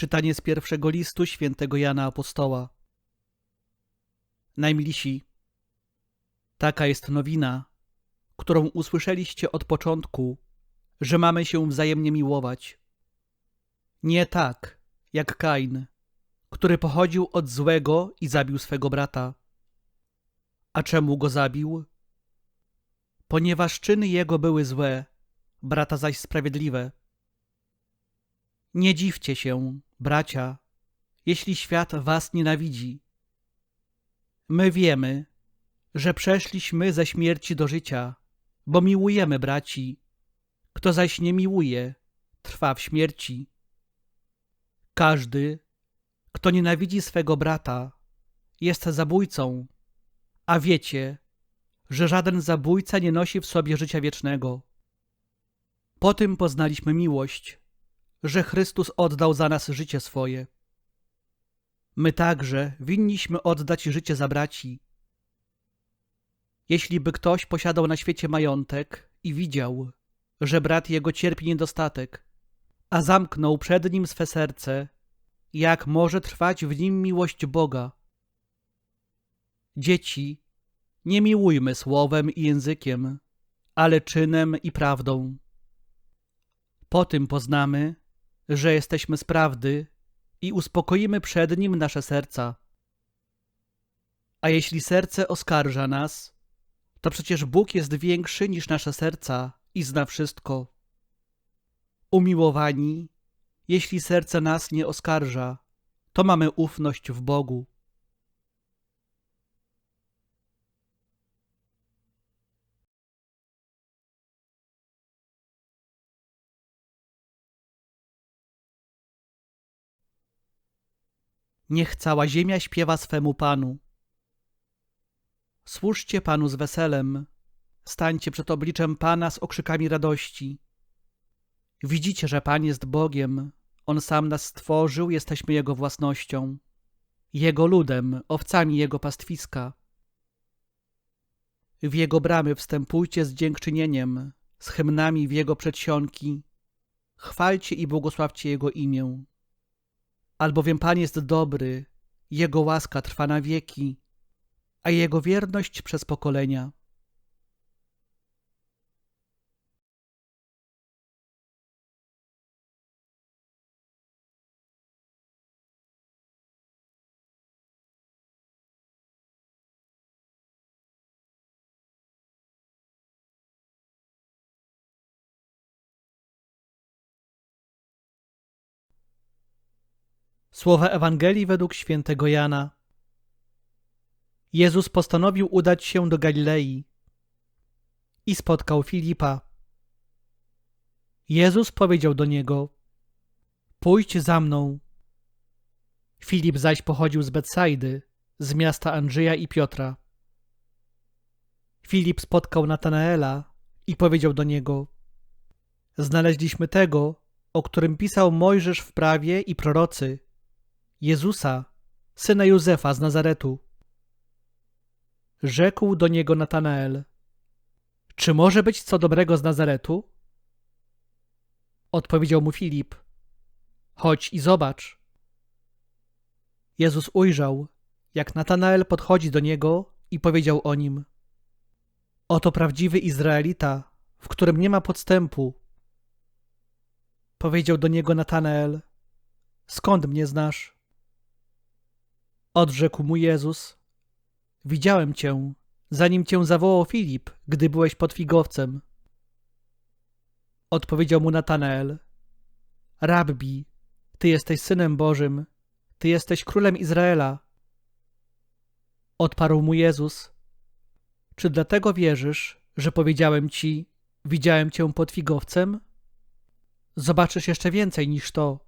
Czytanie z pierwszego listu świętego Jana Apostoła. Najmilsi, taka jest nowina, którą usłyszeliście od początku, że mamy się wzajemnie miłować. Nie tak, jak Kain, który pochodził od złego i zabił swego brata. A czemu go zabił? Ponieważ czyny jego były złe, brata zaś sprawiedliwe. Nie dziwcie się, bracia, jeśli świat was nienawidzi. My wiemy, że przeszliśmy ze śmierci do życia, bo miłujemy braci. Kto zaś nie miłuje, trwa w śmierci. Każdy, kto nienawidzi swego brata, jest zabójcą, a wiecie, że żaden zabójca nie nosi w sobie życia wiecznego. Po tym poznaliśmy miłość, że Chrystus oddał za nas życie swoje. My także winniśmy oddać życie za braci. Jeśli by ktoś posiadał na świecie majątek i widział, że brat jego cierpi niedostatek, a zamknął przed nim swe serce, jak może trwać w nim miłość Boga? Dzieci, nie miłujmy słowem i językiem, ale czynem i prawdą. Po tym poznamy, że jesteśmy z prawdy i uspokoimy przed nim nasze serca. A jeśli serce oskarża nas, to przecież Bóg jest większy niż nasze serca i zna wszystko. Umiłowani, jeśli serce nas nie oskarża, to mamy ufność w Bogu. Niech cała ziemia śpiewa swemu Panu. Służcie Panu z weselem, stańcie przed obliczem Pana z okrzykami radości. Widzicie, że Pan jest Bogiem, On sam nas stworzył, jesteśmy Jego własnością, Jego ludem, owcami Jego pastwiska. W Jego bramy wstępujcie z dziękczynieniem, z hymnami w Jego przedsionki. Chwalcie i błogosławcie Jego imię. Albowiem Pan jest dobry, Jego łaska trwa na wieki, a Jego wierność przez pokolenia. Słowa Ewangelii według świętego Jana. Jezus postanowił udać się do Galilei i spotkał Filipa. Jezus powiedział do niego: Pójdź za mną. Filip zaś pochodził z Betsaidy, z miasta Andrzeja i Piotra. Filip spotkał Natanaela i powiedział do niego: Znaleźliśmy tego, o którym pisał Mojżesz w prawie i prorocy Jezusa, syna Józefa z Nazaretu. Rzekł do niego Natanael: Czy może być co dobrego z Nazaretu? Odpowiedział mu Filip: Chodź i zobacz. Jezus ujrzał, jak Natanael podchodzi do niego i powiedział o nim: Oto prawdziwy Izraelita, w którym nie ma podstępu. Powiedział do niego Natanael: Skąd mnie znasz? Odrzekł mu Jezus: Widziałem cię, zanim cię zawołał Filip, gdy byłeś pod figowcem. Odpowiedział mu Natanael: Rabbi, ty jesteś synem Bożym, ty jesteś królem Izraela. Odparł mu Jezus: Czy dlatego wierzysz, że powiedziałem ci: Widziałem cię pod figowcem? Zobaczysz jeszcze więcej niż to.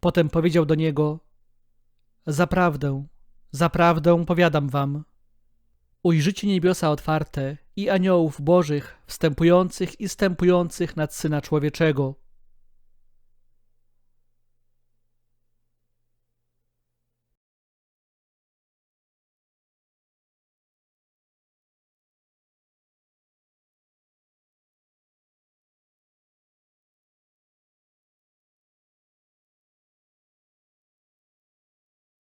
Potem powiedział do niego: Zaprawdę, zaprawdę powiadam wam, ujrzycie niebiosa otwarte i aniołów bożych wstępujących i stępujących nad Syna Człowieczego.